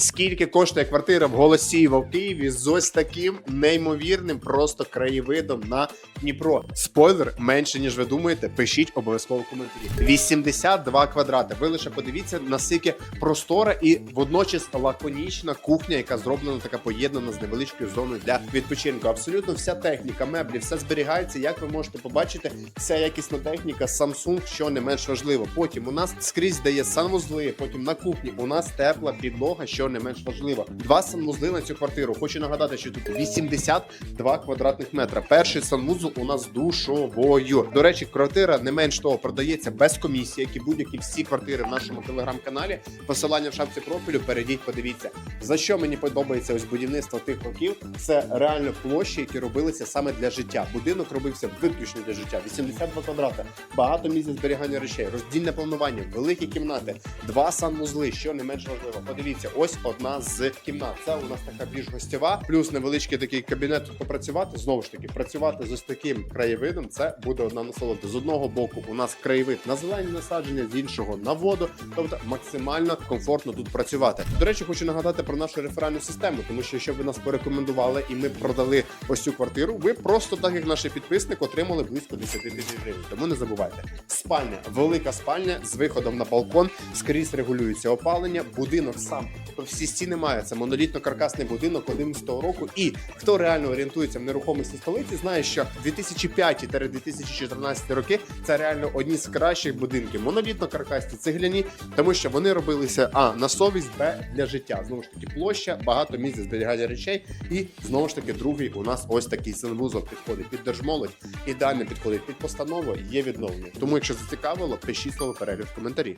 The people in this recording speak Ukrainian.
Скільки коштує квартира в Голосіїво в Києві з ось таким неймовірним просто краєвидом на Дніпро? Спойлер менше ніж ви думаєте. Пишіть обов'язково в коментарі. 82 квадрати. Ви лише подивіться наскільки простора і водночас лаконічна кухня, яка зроблена така поєднана з невеличкою зоною для відпочинку. Абсолютно вся техніка, меблі, все зберігається. Як ви можете побачити, вся якісна техніка Samsung, що не менш важливо. Потім у нас скрізь дає санвузли. Потім на кухні у нас тепла підлога, що не менш важливо. Два санвузли на цю квартиру. Хочу нагадати, що тут 82 квадратних метра. Перший санвузол у нас душовою. До речі, квартира не менш того продається без комісії, як і будь-які всі квартири в нашому телеграм-каналі. Посилання в шапці профілю. Перейдіть, подивіться. За що мені подобається ось будівництво тих років. Це реально площі, які робилися саме для життя. Будинок робився виключно для життя. 82 квадрати, багато місць зберігання речей, роздільне планування, великі кімнати, два санвузли, що не менш важливо. Подивіться, ось одна з кімнат. Це у нас така більш гостєва, плюс невеличкий такий кабінет попрацювати. Знову ж таки, працювати з ось таким краєвидом. Це буде одна насолода. З одного боку у нас краєвид на зелені насадження, з іншого на воду. Тобто максимально комфортно тут працювати. До речі, хочу нагадати про нашу реферальну систему, тому що якщо ви нас порекомендували і ми продали ось цю квартиру, ви просто так як наш підписник отримали близько 10 тисяч гривень. Тому не забувайте. Спальня, велика спальня з виходом на балкон, скрізь регулюється опалення. Будинок сам всі стіни має. Це монолітно-каркасний будинок 11 року. І хто реально орієнтується в нерухомості столиці, знає, що 2005-2014 роки це реально одні з кращих будинків. Монолітно-каркасні цегляні, тому що вони робилися а на совість, б для життя. Знову ж таки, площа, багато місць зберігання речей. І знову ж таки, другий у нас ось такий санвузол підходить під держмолодь. Ідеально підходить під постанову. Є відновлення. Тому, якщо зацікавило, пишіть слово перегляд в коментарі.